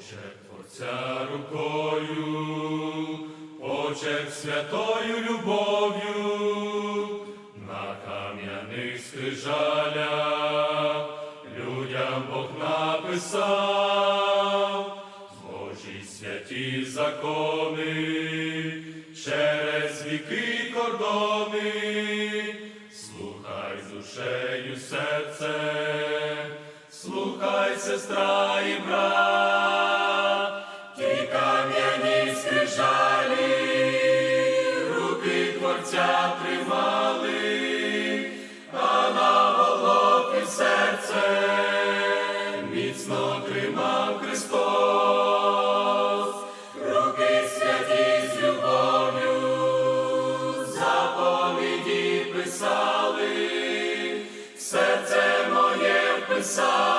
Почерк Творця рукою, почерк святою любов'ю, на кам'яних скрижалях людям Бог написав, Божі святі закони, через віки кордони, слухай душею серце, слухай, сестра і брат, творця тримали, а на Голгофі серце міцно тримав Христос, руки святі з любов'ю, заповіді писали, серце моє вписали,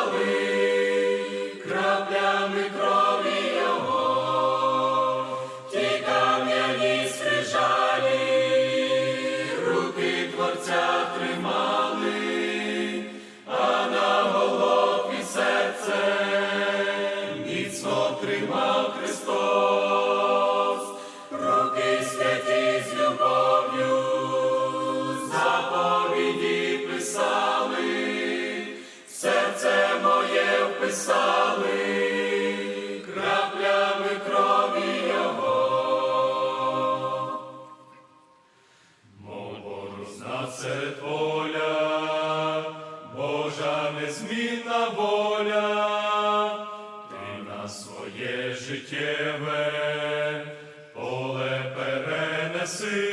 незмінна воля, ти на своє життєве поле перенеси,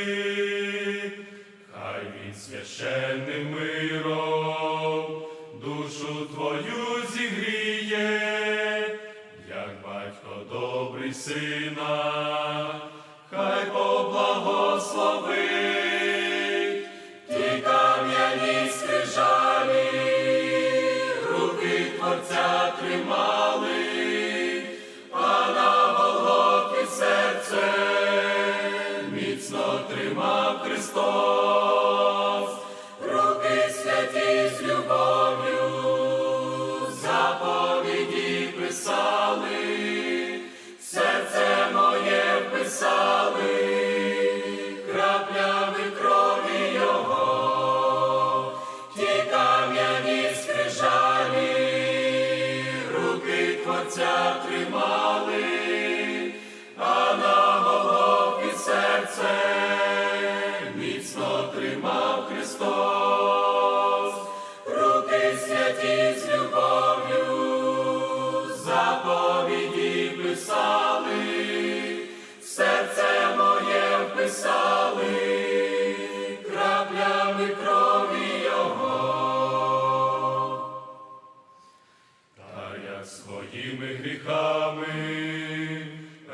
хай він священним миром душу твою зігріє, як батько добрий сина, Творця тримали, своїми гріхами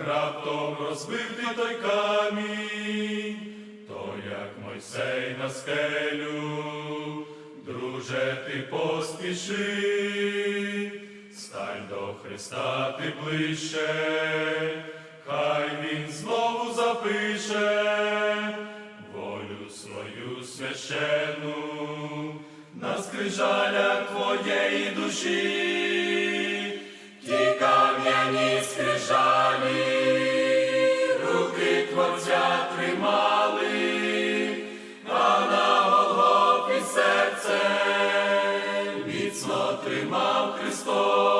раптом розбив ти той камінь, то як Мойсей на скелю, друже, ти поспіши, стань до Христа ти ближче, хай він знову запише волю свою священну на скрижалях твоєї душі, Христос.